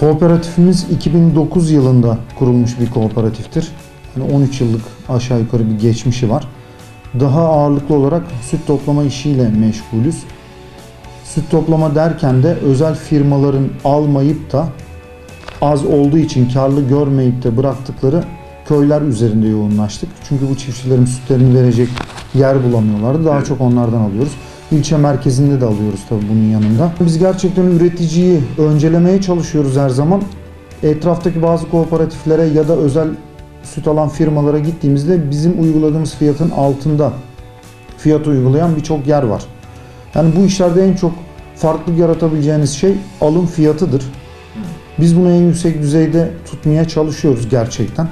Kooperatifimiz 2009 yılında kurulmuş bir kooperatiftir. Yani 13 yıllık aşağı yukarı bir geçmişi var. Daha ağırlıklı olarak süt toplama işiyle meşgulüz. Süt toplama derken de özel firmaların almayıp da az olduğu için karlı görmeyip de bıraktıkları köyler üzerinde yoğunlaştık. Çünkü bu çiftçilerin sütlerini verecek yer bulamıyorlardı. Daha çok onlardan alıyoruz. İlçe merkezinde de alıyoruz tabii bunun yanında. Biz gerçekten üreticiyi öncelemeye çalışıyoruz her zaman. Etraftaki bazı kooperatiflere ya da özel süt alan firmalara gittiğimizde bizim uyguladığımız fiyatın altında fiyat uygulayan birçok yer var. Yani bu işlerde en çok farklılık yaratabileceğiniz şey alım fiyatıdır. Biz bunu en yüksek düzeyde tutmaya çalışıyoruz gerçekten.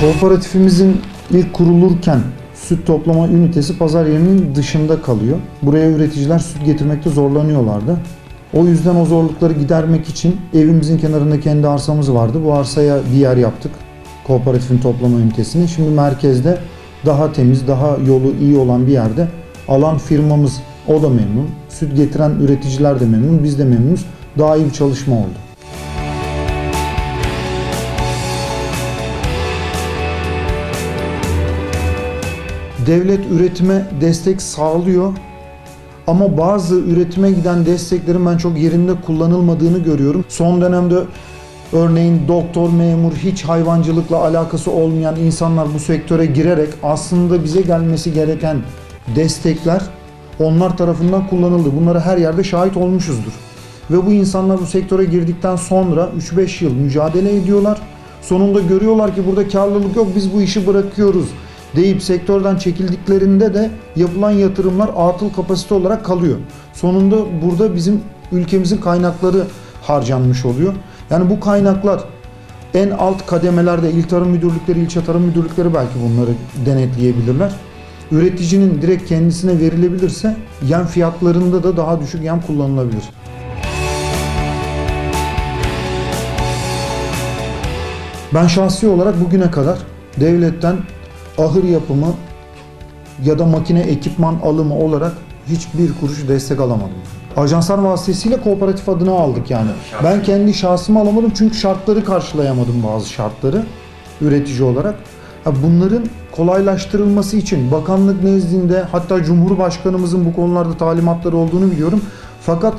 Kooperatifimizin ilk kurulurken süt toplama ünitesi pazar yerinin dışında kalıyor. Buraya üreticiler süt getirmekte zorlanıyorlardı. O yüzden o zorlukları gidermek için evimizin kenarında kendi arsamız vardı. Bu arsaya bir yer yaptık. Kooperatifin toplama ünitesini. Şimdi merkezde daha temiz, daha yolu iyi olan bir yerde alan firmamız o da memnun. Süt getiren üreticiler de memnun. Biz de memnunuz. Daha iyi bir çalışma oldu. Devlet üretime destek sağlıyor. Ama bazı üretime giden desteklerin ben çok yerinde kullanılmadığını görüyorum. Son dönemde örneğin doktor, memur, hiç hayvancılıkla alakası olmayan insanlar bu sektöre girerek aslında bize gelmesi gereken destekler onlar tarafından kullanıldı. Bunlara her yerde şahit olmuşuzdur. Ve bu insanlar bu sektöre girdikten sonra 3-5 yıl mücadele ediyorlar. Sonunda görüyorlar ki burada karlılık yok biz bu işi bırakıyoruz deyip sektörden çekildiklerinde de yapılan yatırımlar atıl kapasite olarak kalıyor. Sonunda burada bizim ülkemizin kaynakları harcanmış oluyor. Yani bu kaynaklar en alt kademelerde il tarım müdürlükleri, ilçe tarım müdürlükleri belki bunları denetleyebilirler. Üreticinin direkt kendisine verilebilirse yem fiyatlarında da daha düşük yem kullanılabilir. Ben şahsi olarak bugüne kadar devletten ahır yapımı ya da makine ekipman alımı olarak hiçbir kuruş destek alamadım. Ajanslar vasıtasıyla kooperatif adına aldık yani. Ben kendi şahsıma alamadım çünkü şartları karşılayamadım bazı şartları üretici olarak. Bunların kolaylaştırılması için bakanlık nezdinde hatta Cumhurbaşkanımızın bu konularda talimatları olduğunu biliyorum. Fakat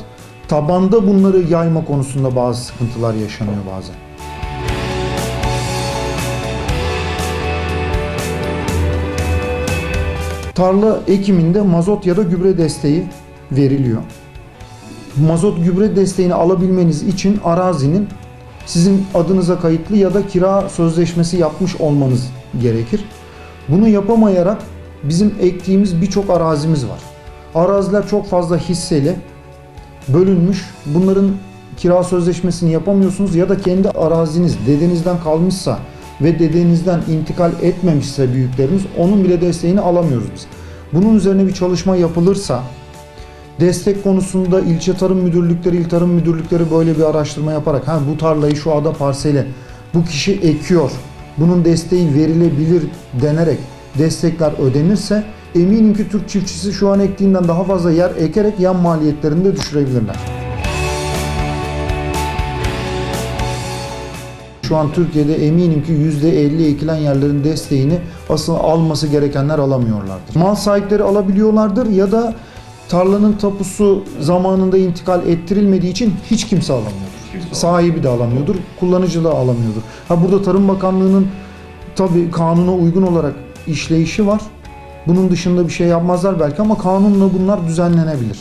tabanda bunları yayma konusunda bazı sıkıntılar yaşanıyor bazen. Tarla ekiminde mazot ya da gübre desteği veriliyor. Mazot gübre desteğini alabilmeniz için arazinin sizin adınıza kayıtlı ya da kira sözleşmesi yapmış olmanız gerekir. Bunu yapamayarak bizim ektiğimiz birçok arazimiz var. Araziler çok fazla hisseli, bölünmüş. Bunların kira sözleşmesini yapamıyorsunuz ya da kendi araziniz dedenizden kalmışsa ve dedenizden intikal etmemişse büyükleriniz onun bile desteğini alamıyoruz biz. Bunun üzerine bir çalışma yapılırsa destek konusunda ilçe tarım müdürlükleri, il tarım müdürlükleri böyle bir araştırma yaparak ha bu tarlayı şu ada parseli bu kişi ekiyor. Bunun desteği verilebilir denerek destekler ödenirse eminim ki Türk çiftçisi şu an ektiğinden daha fazla yer ekerek yan maliyetlerini de düşürebilirler. Şu an Türkiye'de eminim ki %50 ekilen yerlerin desteğini asıl alması gerekenler alamıyorlardır. Mal sahipleri alabiliyorlardır ya da tarlanın tapusu zamanında intikal ettirilmediği için hiç kimse alamıyordur. Sahibi de alamıyordur, kullanıcı da alamıyordur. Ha burada Tarım Bakanlığı'nın tabi kanuna uygun olarak işleyişi var. Bunun dışında bir şey yapmazlar belki ama kanunla bunlar düzenlenebilir.